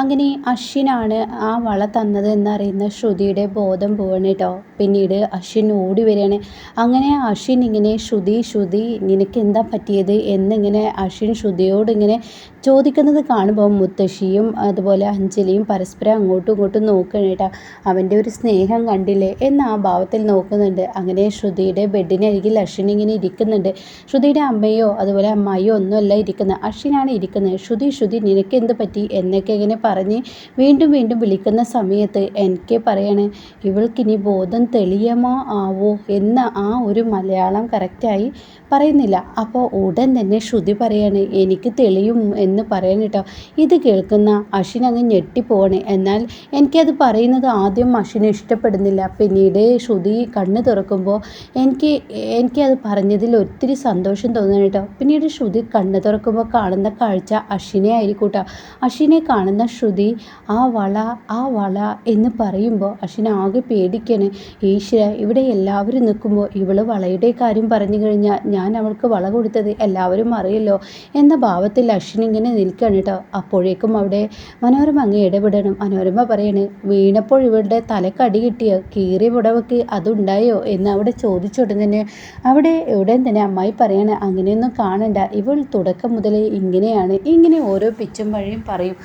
അങ്ങനെ അശ്വിനാണ് ആ വള തന്നത് എന്നറിയുന്ന ശ്രുതിയുടെ ബോധം പോവാണ് കേട്ടോ. പിന്നീട് അശ്വിൻ ഓടി വരികയാണ്. അങ്ങനെ അശ്വിൻ ഇങ്ങനെ ശ്രുതി ശ്രുതി നിനക്ക് എന്താ പറ്റിയത്? എന്നിങ്ങനെ അശ്വിൻ ശ്രുതിയോട് ഇങ്ങനെ ചോദിക്കുന്നത് കാണുമ്പോൾ മുത്തശ്ശിയും അതുപോലെ അഞ്ജലിയും പരസ്പരം അങ്ങോട്ടും ഇങ്ങോട്ടും നോക്കുകയാണ് കേട്ടോ. അവന്റെ ഒരു സ്നേഹം കണ്ടില്ലേ? എന്ന ആ ഭാവത്തിൽ നോക്കുന്നുണ്ട്. അങ്ങനെ ശ്രുതിയുടെ ബെഡിനരികിൽ അശ്വിൻ ഇങ്ങനെ ഇരിക്കുന്നുണ്ട്. ശ്രുതിയുടെ അമ്മയോ അതുപോലെ അമ്മായിയോ ഒന്നുമല്ല ഇരിക്കുന്നത്. അശ്വിനാണ് ഇരിക്കുന്നത്. ശ്രുതി ശ്രുതി നിനക്ക് എന്ത് പറ്റി? എന്നൊക്കെ ഇങ്ങനെ പറഞ്ഞ് വീണ്ടും വീണ്ടും വിളിക്കുന്ന സമയത്ത് എനിക്ക് പറയണേ ഇവൾക്കിനി ബോധം തെളിയമോ ആവോ എന്ന ആ ഒരു മലയാളം കറക്റ്റായി പറയുന്നില്ല. അപ്പോൾ ഉടൻ തന്നെ ശ്രുതി പറയാണ് എനിക്ക് തെളിയും എന്ന് പറയണം കേട്ടോ ഇത് കേൾക്കുന്ന അശ്വിൻ അങ്ങ് ഞെട്ടിപ്പോവാണ്. എന്നാൽ എനിക്കത് പറയുന്നത് ആദ്യം അശ്വിന് ഇഷ്ടപ്പെടുന്നില്ല. പിന്നീട് ശ്രുതി കണ്ണ് തുറക്കുമ്പോൾ എനിക്ക് എനിക്കത് പറഞ്ഞതിൽ ഒത്തിരി സന്തോഷം തോന്നുന്നു കേട്ടോ പിന്നീട് ശ്രുതി കണ്ണ് തുറക്കുമ്പോൾ കാണുന്ന കാഴ്ച അശ്വിനെ ആയിരിക്കും കേട്ടോ അശ്വിനെ കാണുന്ന ശ്രുതി ആ വള ആ വള എന്ന് പറയുമ്പോൾ അശ്വിൻ ആകെ പേടിക്കണ്. ഈശ്വര ഇവിടെ എല്ലാവരും നിൽക്കുമ്പോൾ ഇവൾ വളയുടെ കാര്യം പറഞ്ഞു കഴിഞ്ഞാൽ ഞാൻ അവൾക്ക് വള കൊടുത്തത് എല്ലാവരും അറിയല്ലോ എന്ന ഭാവത്തിൽ അശ്വിൻ ഇങ്ങനെ നിൽക്കുകയാണ് കേട്ടോ അപ്പോഴേക്കും അവിടെ മനോരമ അങ്ങ് ഇടപെടണം. മനോരമ പറയണ് വീണപ്പോൾ ഇവളുടെ തലക്കടി കിട്ടിയോ? കീറിയ പുടവക്ക് അതുണ്ടായോ? എന്ന് അവിടെ ചോദിച്ചുടനെ അവിടെ ഉടൻ തന്നെ അമ്മായി പറയണേ അങ്ങനെയൊന്നും കാണണ്ട. ഇവൾ തുടക്കം മുതലേ ഇങ്ങനെയാണ്. ഇങ്ങനെ ഓരോ പിച്ചും വഴിയും പറയും.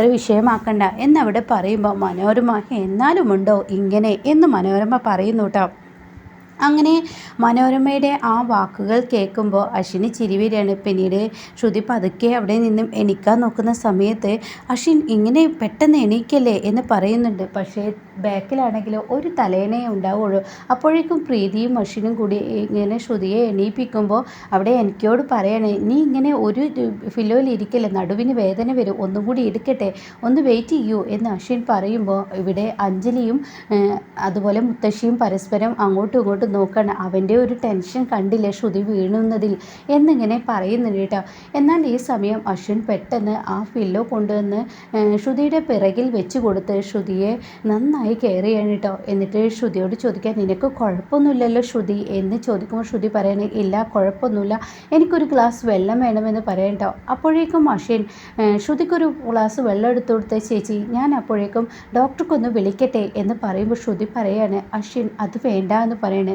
അതിത്ര വിഷയമാക്കണ്ട എന്നവിടെ പറയുമ്പോൾ മനോരമ എന്നാലുമുണ്ടോ ഇങ്ങനെ എന്ന് മനോരമ പറയുന്നു കേട്ടോ അങ്ങനെ മനോരമയുടെ ആ വാക്കുകൾ കേൾക്കുമ്പോൾ അശ്വിന് ചിരി വരികയാണ്. പിന്നീട് ശ്രുതി പതുക്കെ അവിടെ നിന്നും എണീക്കാൻ നോക്കുന്ന സമയത്ത് അശ്വിൻ ഇങ്ങനെ പെട്ടെന്ന് എണീക്കല്ലേ എന്ന് പറയുന്നുണ്ട്. പക്ഷേ ബാക്കിലാണെങ്കിൽ ഒരു തലേനേ ഉണ്ടാവുള്ളൂ. അപ്പോഴേക്കും പ്രീതിയും അശ്വിനും കൂടി ഇങ്ങനെ ശ്രുതിയെ എണീപ്പിക്കുമ്പോൾ അവിടെ എനിക്കോട് പറയണേ നീ ഇങ്ങനെ ഒരു ഫിലോയിൽ ഇരിക്കല്ലേ നടുവിന് വേദന വരും ഒന്നും കൂടി എടുക്കട്ടെ ഒന്ന് വെയിറ്റ് ചെയ്യൂ എന്ന് അശ്വിൻ പറയുമ്പോൾ ഇവിടെ അഞ്ജലിയും അതുപോലെ മുത്തശ്ശിയും പരസ്പരം അങ്ങോട്ടും ഇങ്ങോട്ടും നോക്കണം. അവന്റെ ഒരു ടെൻഷൻ കണ്ടില്ല? ശ്രുതി വീണുന്നതിൽ എന്നിങ്ങനെ പറയുന്നുണ്ട് കേട്ടോ. എന്നാൽ ഈ സമയം അശ്വിൻ പെട്ടെന്ന് ആ പില്ലോ കൊണ്ടുവന്ന് ശ്രുതിയുടെ പിറകിൽ വെച്ച് കൊടുത്ത് ശ്രുതിയെ നന്നായി കെയർ ചെയ്യണം കേട്ടോ. എന്നിട്ട് ശ്രുതിയോട് ചോദിക്കാൻ നിനക്ക് കുഴപ്പമൊന്നുമില്ലല്ലോ ശ്രുതി? എന്ന് ചോദിക്കുമ്പോൾ ശ്രുതി പറയണേ ഇല്ല കുഴപ്പമൊന്നുമില്ല. എനിക്കൊരു ഗ്ലാസ് വെള്ളം വേണമെന്ന് പറയാം കേട്ടോ. അപ്പോഴേക്കും അശ്വിൻ ശ്രുതിക്കൊരു ഗ്ലാസ് വെള്ളം എടുത്തു കൊടുത്ത ചേച്ചി. ഞാൻ അപ്പോഴേക്കും ഡോക്ടർക്കൊന്ന് വിളിക്കട്ടെ എന്ന് പറയുമ്പോൾ ശ്രുതി പറയാണ് അശ്വിൻ അത് വേണ്ട എന്ന് പറയണേ.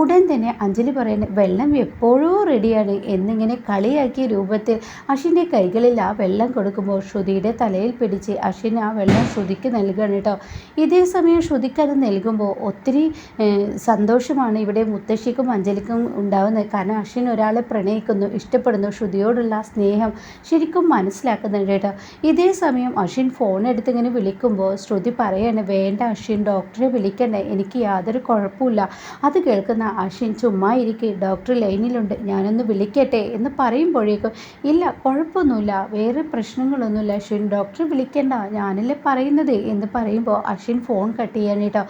ഉടൻ തന്നെ അഞ്ജലി പറയുന്നത് വെള്ളം എപ്പോഴോ റെഡിയാണ് എന്നിങ്ങനെ കളിയാക്കിയ രൂപത്തിൽ അശ്വിന്റെ കൈകളിൽ ആ വെള്ളം കൊടുക്കുമ്പോൾ ശ്രുതിയുടെ തലയിൽ പിടിച്ച് അഷിൻ ആ വെള്ളം ശ്രുതിക്ക് നൽകുകയാണ് കേട്ടോ. ഇതേ സമയം ശ്രുതിക്ക് അത് നൽകുമ്പോൾ ഒത്തിരി സന്തോഷമാണ് ഇവിടെ മുത്തശ്ശിക്കും അഞ്ജലിക്കും ഉണ്ടാവുന്നത്. കാരണം അഷിൻ ഒരാളെ പ്രണയിക്കുന്നു ഇഷ്ടപ്പെടുന്നു ശ്രുതിയോടുള്ള സ്നേഹം ശരിക്കും മനസ്സിലാക്കുന്നുണ്ട് കേട്ടോ. ഇതേ സമയം അഷിൻ ഫോൺ എടുത്ത് ഇങ്ങനെ വിളിക്കുമ്പോൾ ശ്രുതി പറയാണ് വേണ്ട അഷിൻ ഡോക്ടറെ വിളിക്കണ്ടേ. എനിക്ക് യാതൊരു കുഴപ്പമില്ല അത് കേൾക്കുന്ന അശ്വിൻ ചുമ്മാ ഇരിക്കെ ഡോക്ടർ ലൈനിലുണ്ട് ഞാനൊന്ന് വിളിക്കട്ടെ എന്ന് പറയുമ്പോഴേക്കും ഇല്ല കുഴപ്പമൊന്നുമില്ല വേറെ പ്രശ്നങ്ങളൊന്നുമില്ല അശ്വിൻ ഡോക്ടർ വിളിക്കണ്ട ഞാനല്ലേ പറയുന്നത് എന്ന് പറയുമ്പോൾ അശ്വിൻ ഫോൺ കട്ട് ചെയ്യാൻ കേട്ടോ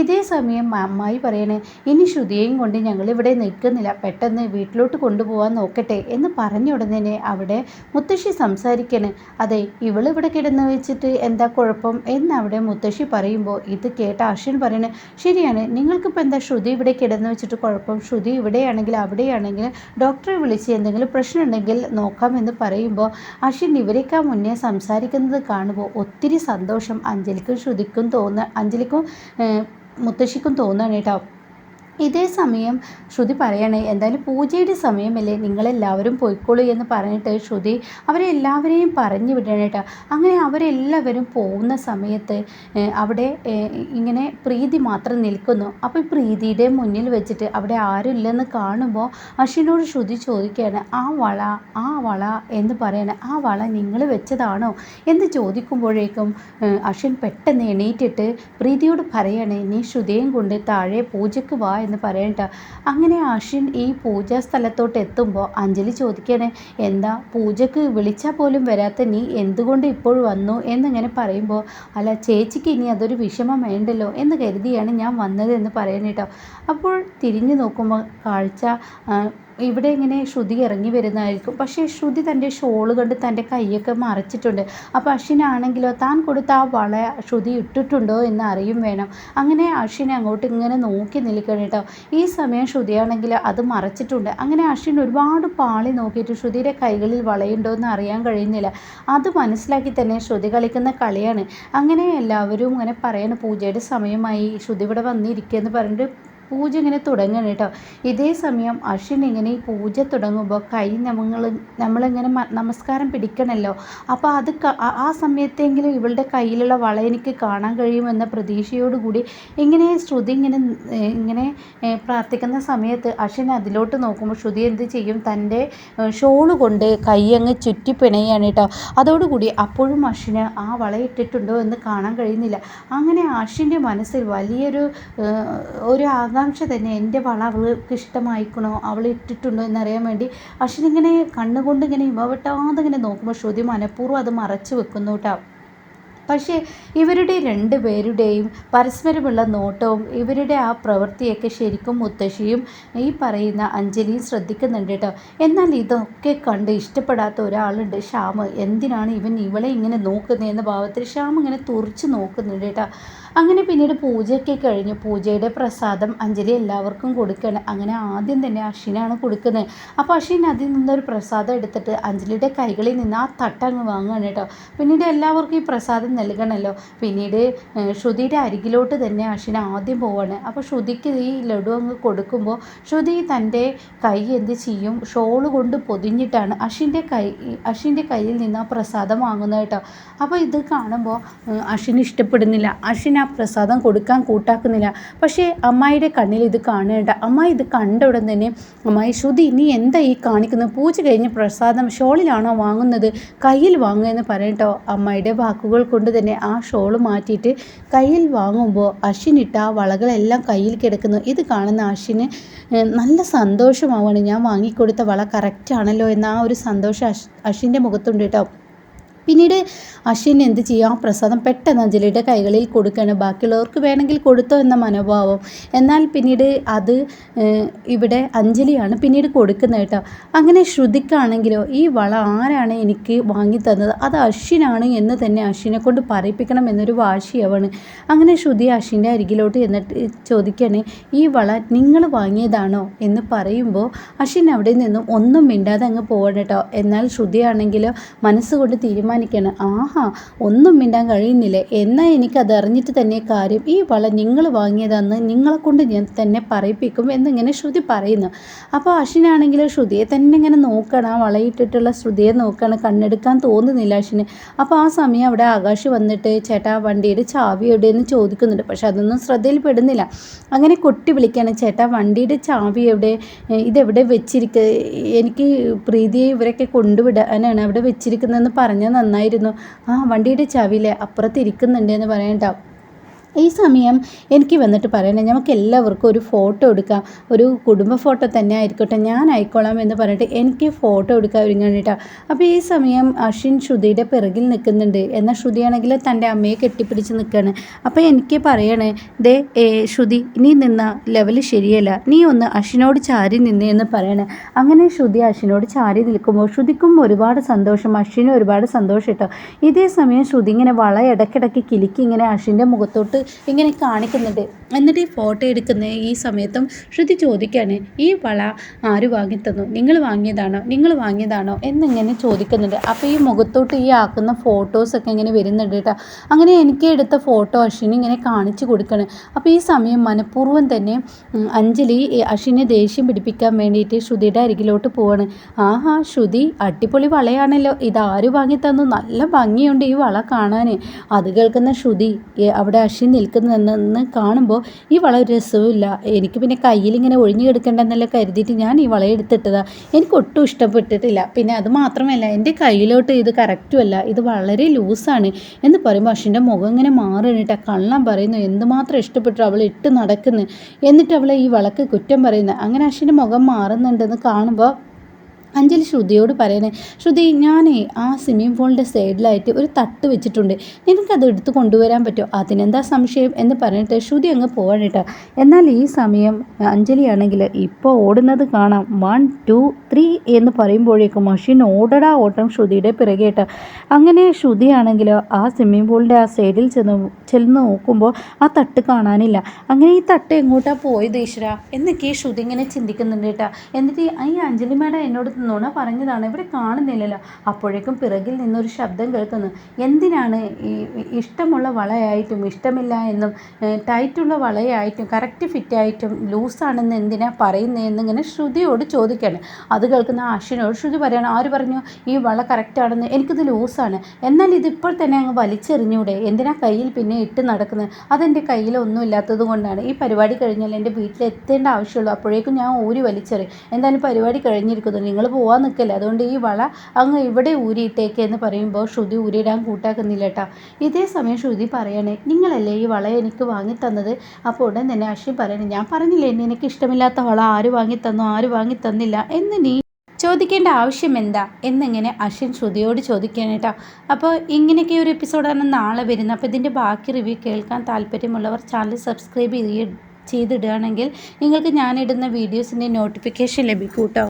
ഇതേ സമയം അമ്മായി പറയണേ ഇനി ശ്രുതിയെയും കൊണ്ട് ഞങ്ങളിവിടെ നിൽക്കുന്നില്ല പെട്ടെന്ന് വീട്ടിലോട്ട് കൊണ്ടുപോകാൻ നോക്കട്ടെ എന്ന് പറഞ്ഞ ഉടനെ അവിടെ മുത്തശ്ശി സംസാരിക്കണേ. അതെ ഇവളിവിടെ കിടന്ന് വെച്ചിട്ട് എന്താ കുഴപ്പം? എന്നവിടെ മുത്തശ്ശി പറയുമ്പോൾ ഇത് കേട്ട അശ്വിൻ പറയണേ ശരിയാണ് നിങ്ങൾക്കിപ്പോൾ എന്താ ശ്രുതി ഇവിടെ കിടന്ന് വെച്ചിട്ട് കുഴപ്പം. ശ്രുതി ഇവിടെയാണെങ്കിൽ അവിടെയാണെങ്കിൽ ഡോക്ടറെ വിളിച്ച് എന്തെങ്കിലും പ്രശ്നം ഉണ്ടെങ്കിൽ നോക്കാമെന്ന് പറയുമ്പോൾ അശ്വിൻ ഇവരേക്കാൾ മുന്നേ സംസാരിക്കുന്നത് കാണുമ്പോൾ ഒത്തിരി സന്തോഷം അഞ്ജലിക്കും ശ്രുതിക്കും തോന്നുക അഞ്ജലിക്കും മുത്തശ്ശിക്കും തോന്നുകയാണ് കേട്ടോ. ഇതേ സമയം ശ്രുതി പറയണേ എന്തായാലും പൂജയുടെ സമയമല്ലേ നിങ്ങളെല്ലാവരും പോയിക്കോളൂ എന്ന് പറഞ്ഞിട്ട് ശ്രുതി അവരെ എല്ലാവരെയും പറഞ്ഞു വിടണം കേട്ടോ അങ്ങനെ അവരെല്ലാവരും പോകുന്ന സമയത്ത് അവിടെ ഇങ്ങനെ പ്രീതി മാത്രം നിൽക്കുന്നു. അപ്പോൾ പ്രീതിയുടെ മുന്നിൽ വെച്ചിട്ട് അവിടെ ആരും ഇല്ലെന്ന് കാണുമ്പോൾ അശ്വിനോട് ശ്രുതി ചോദിക്കുകയാണ് ആ വള ആ വള എന്ന് പറയണ ആ വള നിങ്ങൾ വെച്ചതാണോ? എന്ന് ചോദിക്കുമ്പോഴേക്കും അശ്വിൻ പെട്ടെന്ന് എണീറ്റിട്ട് പ്രീതിയോട് പറയണേ നീ ശ്രുതിയും കൊണ്ട് താഴെ പൂജയ്ക്ക് വാ എന്ന് പറയണ്ട അങ്ങനെ അശ്വിൻ ഈ പൂജാ സ്ഥലത്തോട്ട് എത്തുമ്പോൾ അഞ്ജലി ചോദിക്കണേ എന്താ പൂജക്ക് വിളിച്ചാൽ പോലും വരാത്ത നീ എന്തുകൊണ്ട് ഇപ്പോൾ വന്നു? എന്നിങ്ങനെ പറയുമ്പോൾ അല്ല ചേച്ചിക്ക് ഇനി അതൊരു വിഷമം വേണ്ടല്ലോ എന്ന് കരുതിയാണ് ഞാൻ വന്നത് എന്ന് പറയണേട്ടോ അപ്പോൾ തിരിഞ്ഞു നോക്കുമ്പോൾ കാഴ്ച ഇവിടെ ഇങ്ങനെ ശ്രുതി ഇറങ്ങി വരുന്നതായിരിക്കും. പക്ഷേ ശ്രുതി തന്റെ ഷോൾ കൊണ്ട് തന്റെ കൈയൊക്കെ മറച്ചിട്ടുണ്ട്. അപ്പോൾ അശ്വിനാണെങ്കിലോ താൻ കൊടുത്ത ആ വള ശ്രുതി ഇട്ടിട്ടുണ്ടോ എന്ന് അറിയും വേണം. അങ്ങനെ അശ്വിനെ അങ്ങോട്ട് ഇങ്ങനെ നോക്കി നിൽക്കണം കേട്ടോ. ഈ സമയം ശ്രുതിയാണെങ്കിൽ അത് മറച്ചിട്ടുണ്ട്. അങ്ങനെ അശ്വിൻ ഒരുപാട് പാളി നോക്കിയിട്ട് ശ്രുതിയുടെ കൈകളിൽ വളയുണ്ടോ എന്ന് അറിയാൻ കഴിയുന്നില്ല. അത് മനസ്സിലാക്കി തന്നെ ശ്രുതി കളിക്കുന്ന കളിയാണ്. അങ്ങനെ എല്ലാവരും ഇങ്ങനെ പറയാണ് പൂജയുടെ സമയമായി ശ്രുതി ഇവിടെ വന്നിരിക്കുക എന്ന് പറഞ്ഞിട്ട് പൂജ ഇങ്ങനെ തുടങ്ങണം കേട്ടോ. ഇതേ സമയം അശ്വിൻ ഇങ്ങനെ ഈ പൂജ തുടങ്ങുമ്പോൾ കൈ നമ്മൾ നമ്മളിങ്ങനെ നമസ്കാരം പിടിക്കണമല്ലോ അപ്പോൾ അത് ആ സമയത്തെങ്കിലും ഇവളുടെ കയ്യിലുള്ള വള എനിക്ക് കാണാൻ കഴിയുമെന്ന പ്രതീക്ഷയോടുകൂടി ഇങ്ങനെ ശ്രുതി ഇങ്ങനെ ഇങ്ങനെ പ്രാർത്ഥിക്കുന്ന സമയത്ത് അശ്വിൻ അതിലോട്ട് നോക്കുമ്പോൾ ശ്രുതി എന്ത് ചെയ്യും? തന്റെ ഷോൾ കൊണ്ട് കൈ അങ്ങ് ചുറ്റി പിണയാണ് കേട്ടോ. അതോടുകൂടി അപ്പോഴും അശ്വിന് ആ വള ഇട്ടിട്ടുണ്ടോ എന്ന് കാണാൻ കഴിയുന്നില്ല. അങ്ങനെ അശ്വിന്റെ മനസ്സിൽ വലിയൊരു ഒരു ആകാം ആകാംക്ഷ തന്നെ എന്റെ വള അവൾക്ക് ഇഷ്ടമായിക്കണോ അവൾ ഇട്ടിട്ടുണ്ടോ എന്നറിയാൻ വേണ്ടി അശ്വിനിങ്ങനെ കണ്ണുകൊണ്ട് ഇങ്ങനെ ഇമവെട്ടാതെ ഇങ്ങനെ നോക്കുമ്പോൾ ശ്രുതി മനഃപൂർവം അത് മറച്ചു വെക്കുന്നു കേട്ടോ. പക്ഷേ ഇവരുടെ രണ്ട് പേരുടെയും പരസ്പരമുള്ള നോട്ടവും ഇവരുടെ ആ പ്രവൃത്തിയൊക്കെ ശരിക്കും മുത്തശ്ശിയും ഈ പറയുന്ന അഞ്ജലിയും ശ്രദ്ധിക്കുന്നുണ്ട് കേട്ടോ. എന്നാൽ ഇതൊക്കെ കണ്ട് ഇഷ്ടപ്പെടാത്ത ഒരാളുണ്ട് ശ്യാമ്. എന്തിനാണ് ഇവൻ ഇവളെ ഇങ്ങനെ നോക്കുന്നതെന്ന ഭാവത്തിൽ ശ്യാം ഇങ്ങനെ തുറച്ച് നോക്കുന്നുണ്ട് കേട്ടോ. അങ്ങനെ പിന്നീട് പൂജയൊക്കെ കഴിഞ്ഞു പൂജയുടെ പ്രസാദം അഞ്ജലി എല്ലാവർക്കും കൊടുക്കുകയാണ് അങ്ങനെ ആദ്യം തന്നെ അശ്വിനാണ് കൊടുക്കുന്നത്. അപ്പോൾ അശ്വിൻ അതിൽ നിന്നൊരു പ്രസാദം എടുത്തിട്ട് അഞ്ജലിയുടെ കൈകളിൽ നിന്ന് ആ തട്ടങ്ങ് വാങ്ങുകയാണ് കേട്ടോ. പിന്നീട് എല്ലാവർക്കും ഈ പ്രസാദം നൽകണമല്ലോ പിന്നീട് ശ്രുതിയുടെ അരികിലോട്ട് തന്നെ അശ്വിൻ ആദ്യം പോവാണ്. അപ്പോൾ ശ്രുതിക്ക് ഈ ലഡു അങ്ങ് കൊടുക്കുമ്പോൾ ശ്രുതി തന്റെ കൈ എന്ത് ചെയ്യും? ഷോൾ കൊണ്ട് പൊതിഞ്ഞിട്ടാണ് അശ്വിന്റെ കൈ അശ്വിന്റെ കയ്യിൽ നിന്ന് ആ പ്രസാദം വാങ്ങുന്നത് കേട്ടോ. അപ്പോൾ ഇത് കാണുമ്പോൾ അശ്വിന് ഇഷ്ടപ്പെടുന്നില്ല. അശ്വിൻ ആ പ്രസാദം കൊടുക്കാൻ കൂട്ടാക്കുന്നില്ല. പക്ഷേ അമ്മായിയുടെ കണ്ണിൽ ഇത് കാണേണ്ട അമ്മായി ഇത് കണ്ട ഉടൻ തന്നെ അമ്മായി ശ്രുതി നീ എന്താ ഈ കാണിക്കുന്നത് പൂജ കഴിഞ്ഞ് പ്രസാദം ഷോളിലാണോ വാങ്ങുന്നത്? കയ്യിൽ വാങ്ങുക എന്ന് പറയട്ടോ അമ്മായിയുടെ വാക്കുകൾ കൊണ്ട് തന്നെ ആ ഷോൾ മാറ്റിയിട്ട് കയ്യിൽ വാങ്ങുമ്പോൾ അശ്വിനിട്ട ആ വളകളെല്ലാം കയ്യിൽ കിടക്കുന്നു. ഇത് കാണുന്ന അശ്വിന് നല്ല സന്തോഷമാവാണ്. ഞാൻ വാങ്ങിക്കൊടുത്ത വള കറക്റ്റ് ആണല്ലോ എന്ന ആ ഒരു സന്തോഷം അശ് അശ്വിന്റെ മുഖത്തുണ്ട് കേട്ടോ പിന്നീട് അശ്വിൻ എന്ത് ചെയ്യും? ആ പ്രസാദം പെട്ടെന്ന് അഞ്ജലിയുടെ കൈകളിൽ കൊടുക്കുകയാണ്. ബാക്കിയുള്ളവർക്ക് വേണമെങ്കിൽ കൊടുത്തോ എന്ന മനോഭാവം. എന്നാൽ പിന്നീട് അത് ഇവിടെ അഞ്ജലിയാണ് പിന്നീട് കൊടുക്കുന്നത് കേട്ടോ. അങ്ങനെ ശ്രുതിക്കാണെങ്കിലോ ഈ വള ആരാണ് എനിക്ക് വാങ്ങി തന്നത്? അത് അശ്വിനാണ് എന്ന് തന്നെ അശ്വിനെ കൊണ്ട് പറയിപ്പിക്കണം എന്നൊരു വാശിയാവാണ് അങ്ങനെ ശ്രുതി അശ്വിന്റെ അരികിലോട്ട് എന്നിട്ട് ചോദിക്കുകയാണ് ഈ വള നിങ്ങൾ വാങ്ങിയതാണോ? എന്ന് പറയുമ്പോൾ അശ്വിൻ അവിടെ നിന്നും ഒന്നും മിണ്ടാതെ അങ്ങ് പോകണം കേട്ടോ. എന്നാൽ ശ്രുതിയാണെങ്കിലോ മനസ്സുകൊണ്ട് തീരുമാനം തീരുമാനിക്കുകയാണ് ആഹാ ഒന്നും മിണ്ടാൻ കഴിയുന്നില്ല? എന്നാൽ എനിക്കത് അറിഞ്ഞിട്ട് തന്നെ കാര്യം ഈ വള നിങ്ങൾ വാങ്ങിയതെന്ന് നിങ്ങളെ കൊണ്ട് ഞാൻ തന്നെ പറയിപ്പിക്കും എന്നിങ്ങനെ ശ്രുതി പറയുന്നു. അപ്പോൾ അശ്വിനാണെങ്കിൽ ശ്രുതിയെ തന്നെ ഇങ്ങനെ നോക്കണം. ആ വളയിട്ടിട്ടുള്ള ശ്രുതിയെ നോക്കണം. കണ്ണെടുക്കാൻ തോന്നുന്നില്ല അശ്വിന്. അപ്പോൾ ആ സമയം അവിടെ ആകാശ് വന്നിട്ട് ചേട്ടാ വണ്ടിയുടെ ചാവി എവിടെയെന്ന് ചോദിക്കുന്നുണ്ട്. പക്ഷെ അതൊന്നും ശ്രദ്ധയിൽപ്പെടുന്നില്ല. അങ്ങനെ കൊട്ടി വിളിക്കുകയാണ്. ചേട്ടാ വണ്ടിയുടെ ചാവി എവിടെ? ഇതെവിടെ വെച്ചിരിക്കുക എനിക്ക് പ്രീതിയെ ഇവരൊക്കെ കൊണ്ടുവിടാനാണ് അവിടെ വെച്ചിരിക്കുന്നതെന്ന് പറഞ്ഞാൽ നന്നായിരുന്നു. ആ വണ്ടിയുടെ ചാവിയിലെ അപ്പുറത്തിരിക്കുന്നുണ്ട് എന്ന് പറയണ്ട. ഈ സമയം എനിക്ക് വന്നിട്ട് പറയണേ നമുക്ക് എല്ലാവർക്കും ഒരു ഫോട്ടോ എടുക്കാം. ഒരു കുടുംബ ഫോട്ടോ തന്നെ ആയിരിക്കട്ടെ ഞാൻ ആയിക്കോളാം എന്ന് പറഞ്ഞിട്ട് എനിക്ക് ഫോട്ടോ എടുക്കാൻ ഒരുങ്ങാനിട്ടാ. അപ്പോൾ ഈ സമയം അശ്വിൻ ശ്രുതിയുടെ പിറകിൽ നിൽക്കുന്നുണ്ട്. എന്നാൽ ശ്രുതിയാണെങ്കിൽ തന്റെ അമ്മയെ കെട്ടിപ്പിടിച്ച് നിൽക്കുകയാണ്. അപ്പോൾ എനിക്ക് പറയണേ ദേ ശ്രുതി നീ നിന്ന ലെവൽ ശരിയല്ല. നീ ഒന്ന് അശ്വിനോട് ചാരി നിന്നേ എന്ന് പറയണേ. അങ്ങനെ ശ്രുതി അശ്വിനോട് ചാരി നിൽക്കുമ്പോൾ ശ്രുതിക്കും ഒരുപാട് സന്തോഷം അശ്വിനും ഒരുപാട് സന്തോഷം കേട്ടോ. ഇതേ സമയം ശ്രുതി ഇങ്ങനെ വള ഇടയ്ക്കിടയ്ക്ക് കിലുക്കി ഇങ്ങനെ അശ്വിന്റെ മുഖത്തോട്ട് ഇങ്ങനെ കാണിക്കുന്നുണ്ട്. എന്നിട്ട് ഈ ഫോട്ടോ എടുക്കുന്ന ഈ സമയത്തും ശ്രുതി ചോദിക്കുകയാണ് ഈ വള ആര് വാങ്ങിത്തന്നു? നിങ്ങൾ വാങ്ങിയതാണോ? നിങ്ങൾ വാങ്ങിയതാണോ? എന്നിങ്ങനെ ചോദിക്കുന്നുണ്ട്. അപ്പോൾ ഈ മുഖത്തോട്ട് ഈ ആക്കുന്ന ഫോട്ടോസൊക്കെ ഇങ്ങനെ വരുന്നുണ്ട് കേട്ടോ. അങ്ങനെ എനിക്ക് എടുത്ത ഫോട്ടോ അശ്വിനി ഇങ്ങനെ കാണിച്ചു കൊടുക്കണം. അപ്പോൾ ഈ സമയം മനഃപൂർവം തന്നെ അഞ്ജലി അശ്വിനെ ദേഷ്യം പിടിപ്പിക്കാൻ വേണ്ടിയിട്ട് ശ്രുതിയുടെ അരികിലോട്ട് പോവാണ്. ആഹാ ശ്രുതി അടിപൊളി വളയാണല്ലോ. ഇതാര് വാങ്ങി തന്നു നല്ല ഭംഗിയുണ്ട് ഈ വള കാണാൻ അത് കേൾക്കുന്ന ശ്രുതി അവിടെ അശ്വിൻ നിൽക്കുന്നതെന്ന് കാണുമ്പോൾ ഈ വള ഒരു രസവുമില്ല. എനിക്ക് പിന്നെ കയ്യിൽ ഇങ്ങനെ ഒഴിഞ്ഞു കിടക്കണ്ടെന്നല്ല കരുതിയിട്ട് ഞാൻ ഈ വള എടുത്തിട്ടതാണ് എനിക്ക് ഒട്ടും ഇഷ്ടപ്പെട്ടിട്ടില്ല. പിന്നെ അത് മാത്രമല്ല എന്റെ കയ്യിലോട്ട് ഇത് കറക്റ്റും അല്ല. ഇത് വളരെ ലൂസാണ് എന്ന് പറയുമ്പോൾ അശ്വിന്റെ മുഖം ഇങ്ങനെ മാറിയിട്ട കള്ളം പറയുന്നു എന്തുമാത്രം ഇഷ്ടപ്പെട്ടു അവൾ ഇട്ട് നടക്കുന്നു? എന്നിട്ട് അവളെ ഈ വളക്ക് കുറ്റം പറയുന്നത്. അങ്ങനെ അശ്വിന്റെ മുഖം മാറുന്നുണ്ടെന്ന് കാണുമ്പോൾ അഞ്ജലി ശ്രുതിയോട് പറയണേ ശ്രുതി ഞാനേ ആ സ്വിമ്മിംഗ് പൂളിന്റെ സൈഡിലായിട്ട് ഒരു തട്ട് വെച്ചിട്ടുണ്ട്. നിനക്കത് എടുത്ത് കൊണ്ടുവരാൻ പറ്റുമോ? അതിനെന്താ സംശയം? എന്ന് പറഞ്ഞിട്ട് ശ്രുതി അങ്ങ് പോവാണ് കേട്ടോ. എന്നാൽ ഈ സമയം അഞ്ജലിയാണെങ്കിൽ ഇപ്പോൾ ഓടുന്നത് കാണാം. വൺ ടു ത്രീ എന്ന് പറയുമ്പോഴേക്കും മഷീൻ ഓടടാ ഓട്ടം ശ്രുതിയുടെ പിറകെ കേട്ടോ. അങ്ങനെ ശ്രുതിയാണെങ്കിൽ ആ സ്വിമ്മിംഗ് പൂളിന്റെ ആ സൈഡിൽ ചെന്ന് ചെന്ന് നോക്കുമ്പോൾ ആ തട്ട് കാണാനില്ല. അങ്ങനെ ഈ തട്ട് എങ്ങോട്ടാണ് പോയത് ഈശ്വര? എന്നൊക്കെ ശ്രുതി ഇങ്ങനെ ചിന്തിക്കുന്നുണ്ട് കേട്ടോ. എന്നിട്ട് ഈ അഞ്ജലി മേഡം എന്നോട് നുണ പറഞ്ഞതാണ്. ഇവിടെ കാണുന്നില്ലല്ലോ. അപ്പോഴേക്കും പിറകിൽ നിന്നൊരു ശബ്ദം കേൾക്കുന്നു. എന്തിനാണ് ഈ ഇഷ്ടമുള്ള വളയായിട്ടും ഇഷ്ടമില്ല എന്നും ടൈറ്റുള്ള വളയായിട്ടും കറക്റ്റ് ഫിറ്റായിട്ടും ലൂസാണെന്ന് എന്തിനാ പറയുന്നതെന്ന് ഇങ്ങനെ ശ്രുതിയോട് ചോദിക്കുകയാണ്. അത് കേൾക്കുന്ന അശ്വിനോട് ശ്രുതി പറയണം ആര് പറഞ്ഞു? ഈ വള കറക്റ്റാണെന്ന് എനിക്കിത് ലൂസാണ്. എന്നാൽ ഇതിപ്പോൾ തന്നെ അങ്ങ് വലിച്ചെറിഞ്ഞൂടെ? എന്തിനാ കയ്യിൽ പിന്നെ ഇട്ട് നടക്കുന്നത്? അതെന്റെ കയ്യിൽ ഒന്നും ഇല്ലാത്തത് കൊണ്ടാണ്. ഈ പരിപാടി കഴിഞ്ഞാൽ എന്റെ വീട്ടിൽ എത്തേണ്ട ആവശ്യമുള്ളൂ. അപ്പോഴേക്കും ഞാൻ ഊരി വലിച്ചെറിയും. എന്തായാലും പരിപാടി കഴിഞ്ഞിരിക്കുന്നു. നിങ്ങൾ പോകാൻ നിൽക്കല്ലേ അതുകൊണ്ട് ഈ വള അങ്ങ് ഇവിടെ ഊരിയിട്ടേക്ക് എന്ന് പറയുമ്പോൾ ശ്രുതി ഊരിയിടാൻ കൂട്ടാക്കുന്നില്ല കേട്ടോ ഇതേ സമയം ശ്രുതി പറയണേ നിങ്ങളല്ലേ ഈ വള എനിക്ക് വാങ്ങി തന്നത് അപ്പോൾ ഉടൻ തന്നെ അശ്വിൻ പറയണേ ഞാൻ പറഞ്ഞില്ലേ എനിക്ക് ഇഷ്ടമില്ലാത്ത വള ആര് വാങ്ങി തന്നു ആര് വാങ്ങി തന്നില്ല എന്ന് നീ ചോദിക്കേണ്ട ആവശ്യം എന്താ? എന്നിങ്ങനെ അശ്വിൻ ശ്രുതിയോട് ചോദിക്കുകയാണ് കേട്ടോ അപ്പോൾ ഇങ്ങനെയൊക്കെ ഒരു എപ്പിസോഡാണ് നാളെ വരുന്നത്. അപ്പോൾ ഇതിന്റെ ബാക്കി റിവ്യൂ കേൾക്കാൻ താല്പര്യമുള്ളവർ ചാനൽ സബ്സ്ക്രൈബ് ചെയ്ത് ചെയ്തിടുകയാണെങ്കിൽ നിങ്ങൾക്ക് ഞാനിടുന്ന വീഡിയോസിന്റെ നോട്ടിഫിക്കേഷൻ ലഭിക്കും കേട്ടോ